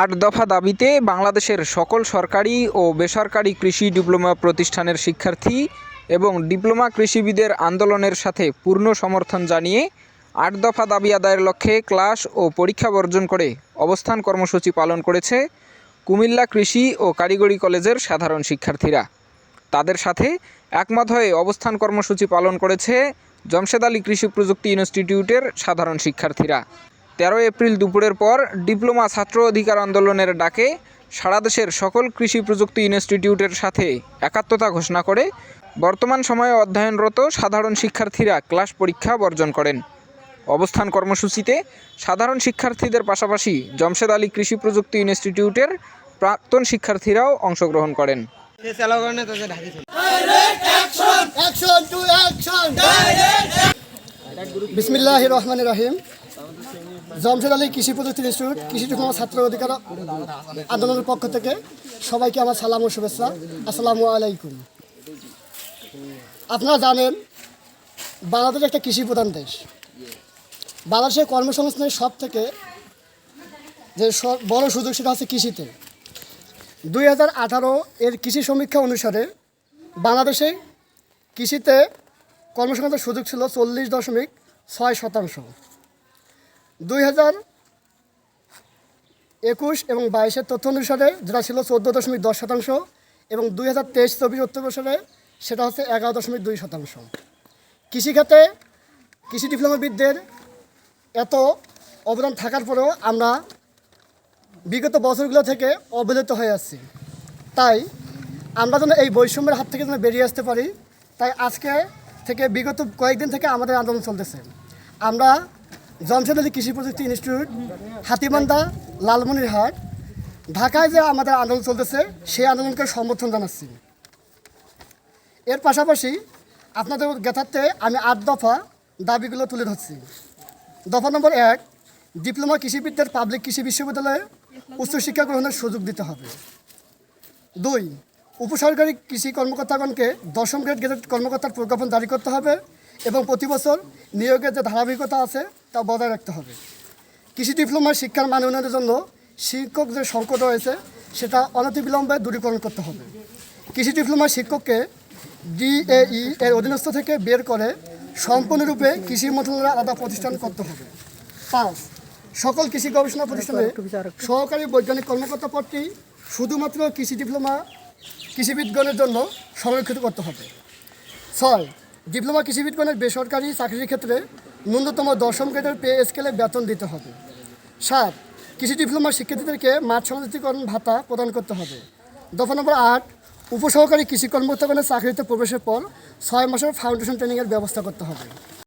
আট দফা দাবিতে বাংলাদেশের সকল সরকারি ও বেসরকারি কৃষি ডিপ্লোমা প্রতিষ্ঠানের শিক্ষার্থী এবং ডিপ্লোমা কৃষিবিদের আন্দোলনের সাথে পূর্ণ সমর্থন জানিয়ে আট দফা দাবি আদায়ের লক্ষ্যে ক্লাস ও পরীক্ষা বর্জন করে অবস্থান কর্মসূচি পালন করেছে কুমিল্লা কৃষি ও কারিগরি কলেজের সাধারণ শিক্ষার্থীরা। তাদের সাথে একমত হয়ে অবস্থান কর্মসূচি পালন করেছে জমশেদ আলী কৃষি প্রযুক্তি ইনস্টিটিউটের সাধারণ শিক্ষার্থীরা। তেরো এপ্রিল দুপুরের পর ডিপ্লোমা ছাত্র অধিকার আন্দোলনের ডাকে সারা দেশের সকল কৃষি প্রযুক্তি ইনস্টিটিউটের সাথে একাত্মতা ঘোষণা করে, বর্তমান সময়ে অধ্যয়নরত সাধারণ শিক্ষার্থীরা ক্লাস পরীক্ষা বর্জন করেন। অবস্থান কর্মসূচিতে সাধারণ শিক্ষার্থীদের পাশাপাশি জমশেদ আলী কৃষি প্রযুক্তি ইনস্টিটিউটের প্রাক্তন শিক্ষার্থীরাও অংশগ্রহণ করেন। বিসমিল্লাহ রহমান রহিম। জমশেদ আলী কৃষি প্রযুক্তি ইনস্টিটিউট, কৃষি ডিপ্লোমা ছাত্র অধিকার আন্দোলনের পক্ষ থেকে সবাইকে আমার সালাম ও শুভেচ্ছা। আসসালামু আলাইকুম। আপনারা জানেন, বাংলাদেশ একটা কৃষি প্রধান দেশ। বাংলাদেশের কর্মসংস্থানের সব থেকে যে বড় সুযোগ সেটা হচ্ছে কৃষিতে। দুই হাজার আঠারো এর কৃষি সমীক্ষা অনুসারে বাংলাদেশে কৃষিতে কর্মসংস্থানের সুযোগ ছিল চল্লিশ দশমিক ছয় শতাংশ। দুই হাজার একুশ এবং বাইশের তথ্য অনুসারে, যেটা ছিল চোদ্দ দশমিক দশ শতাংশ এবং দুই হাজার তেইশ চব্বিশ অর্থ বছরে সেটা হচ্ছে এগারো দশমিক দুই শতাংশ। কৃষিখাতে কৃষি ডিপ্লোমাবিদদের এত অবদান থাকার পরেও আমরা বিগত বছরগুলো থেকে অবহেলিত হয়ে আসছি তাই আমরা যেন এই বৈষম্যের হাত থেকে যেন বেরিয়ে আসতে পারি, তাই আজকে থেকে বিগত কয়েকদিন থেকে আমাদের আন্দোলন চলতেছে। আমরা জমশেদ আলী কৃষি প্রযুক্তি ইনস্টিটিউট, হাতিবান্ধা, লালমনিরহাট। ঢাকায় যে আমাদের আন্দোলন চলতেছে, সেই আন্দোলনকে সমর্থন জানাচ্ছি। এর পাশাপাশি আপনাদের জ্ঞাতার্থে আমি আট দফা দাবিগুলো তুলে ধরছি। দফা নম্বর এক, ডিপ্লোমা কৃষিবিদদের পাবলিক কৃষি বিশ্ববিদ্যালয়ে উচ্চশিক্ষা গ্রহণের সুযোগ দিতে হবে। দুই, উপসরকারি কৃষি কর্মকর্তাগণকে দশম গ্রেড গেজেট কর্মকর্তার প্রজ্ঞাপন জারি করতে হবে। এবং প্রতি বছর নিয়োগের যে ধারাবাহিকতা আছে তা বজায় রাখতে হবে। কৃষি ডিপ্লোমার শিক্ষার মান উন্নয়নের জন্য শিক্ষক যে সংকট রয়েছে সেটা অনতিবিলম্বে দূরীকরণ করতে হবে। কৃষি ডিপ্লোমার শিক্ষককে ডিএই এর অধীনস্থ থেকে বের করে সম্পূর্ণরূপে কৃষি মন্ত্রণালয়ের আলাদা প্রতিষ্ঠান করতে হবে। পাঁচ সকল কৃষি গবেষণা প্রতিষ্ঠানে সহকারী বৈজ্ঞানিক কর্মকর্তা পদটি শুধুমাত্র কৃষি ডিপ্লোমা কৃষিবিদগণের জন্য সংরক্ষিত করতে হবে। ছয় ডিপ্লোমা কৃষিবিদগণের বেসরকারি চাকরির ক্ষেত্রে ন্যূনতম দশম গ্রেডের পে স্কেলে বেতন দিতে হবে। সাত, কৃষি ডিপ্লোমা শিক্ষার্থীদেরকে মাঠ সমাজিকরণ ভাতা প্রদান করতে হবে। দফা নম্বর আট, উপসহকারী কৃষি কর্মকর্তাগণের চাকরিতে প্রবেশের পর ছয় মাসের ফাউন্ডেশন ট্রেনিংয়ের ব্যবস্থা করতে হবে।